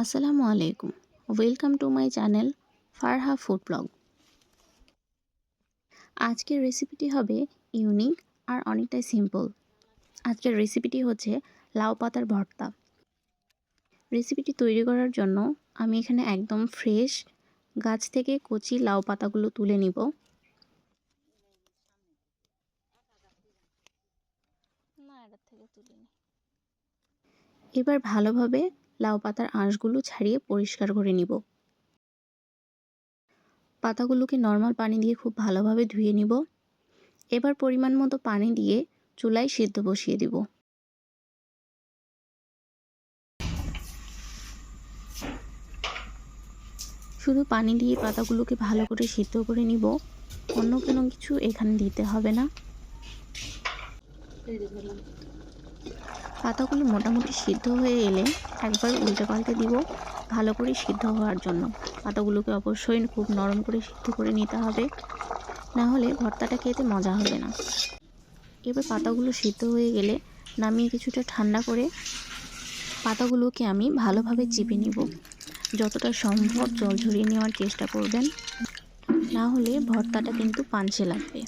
আসসালামু আলাইকুম। Welcome to my channel Farha food blog আজকের রেসিপিটি হবে ইউনিক আর অনেকটাই সিম্পল আজকের রেসিপিটি হচ্ছে লাউ পাতার ভর্তা। রেসিপিটি তৈরি করার জন্য আমি এখানে একদম ফ্রেশ গাছ থেকে কচি লাউ পাতাগুলো তুলে নিব। এবার ভালোভাবে লাউ পাতার আঁশগুলো ছাড়িয়ে পরিষ্কার করে নিব। পাতাগুলোকে নর্মাল পানি দিয়ে খুব ভালোভাবে ধুয়ে নিব। এবার পরিমাণ মতো পানি দিয়ে চুলায় সিদ্ধ বসিয়ে দিব। শুধু পানি দিয়ে পাতাগুলোকে ভালো করে সিদ্ধ করে নিব। অন্য কোনো কিছু এখানে দিতে হবে না। পাতাগুলো মোটামুটি সিদ্ধ হয়ে এলে একবার উল্টে পাল্টে দিব ভালো করে সিদ্ধ হওয়ার জন্য। পাতাগুলোকে অবশ্যই খুব নরম করে সিদ্ধ করে নিতে হবে। না হলে ভর্তাটা খেতে মজা হবে না। এবার পাতাগুলো সিদ্ধ হয়ে গেলে নামিয়ে কিছুটা ঠান্ডা করে পাতাগুলোকে আমি ভালোভাবে চিপে নিব। যতটা সম্ভব জল ঝরিয়ে নেওয়ার চেষ্টা করবেন। না হলে ভর্তাটা কিন্তু পাঞ্চে লাগবে।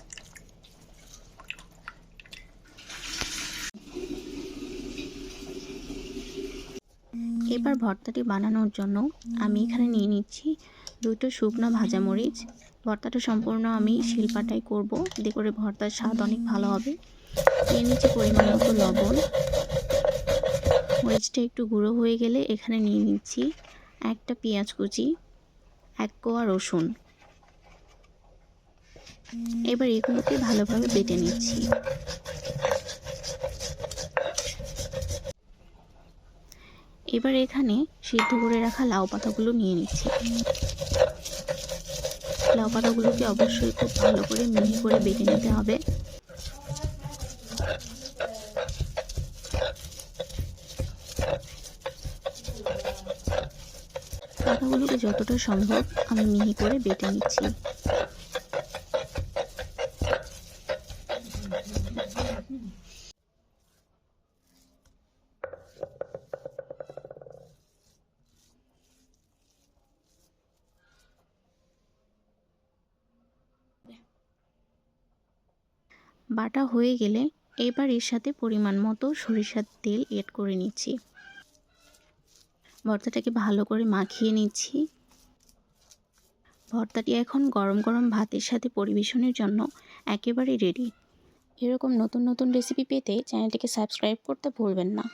এবার ভর্তাটি বানানোর জন্য আমি এখানে নিয়ে নিচ্ছি দুটো শুকনো ভাজা মরিচ। ভর্তাটা সম্পূর্ণ আমি শিলপাটাই করব। এতে করে ভর্তার স্বাদ অনেক ভালো হবে। নিয়ে নিচ্ছি পরিমাণ মতো লবণ। মরিচটা একটু গুঁড়ো হয়ে গেলে এখানে নিয়ে নিচ্ছি একটা পেঁয়াজ কুচি এক কোয়া রসুন। এবার এগুলোকে ভালোভাবে বেটে নিচ্ছি। এবার এখানে সিদ্ধ করে রাখা লাউ পাতাগুলো নিয়ে নিচ্ছি। লাউ পাতাগুলোকে অবশ্যই খুব ভালো করে মিহি করে বেটে নিতে হবে। পাতাগুলোকে যতটা সম্ভব আমি মিহি করে বেটে নিচ্ছি। বাটা হয়ে গেলে এবার এর সাথে পরিমাণ মতো সরিষার তেল এড করে নিচ্ছি। ভর্তাটাকে ভালো করে মাখিয়ে নিচ্ছি। ভর্তাটি এখন গরম গরম ভাতের সাথে পরিবেশনের জন্য একেবারে রেডি এরকম নতুন নতুন রেসিপি পেতে চ্যানেলটিকে সাবস্ক্রাইব করতে ভুলবেন না।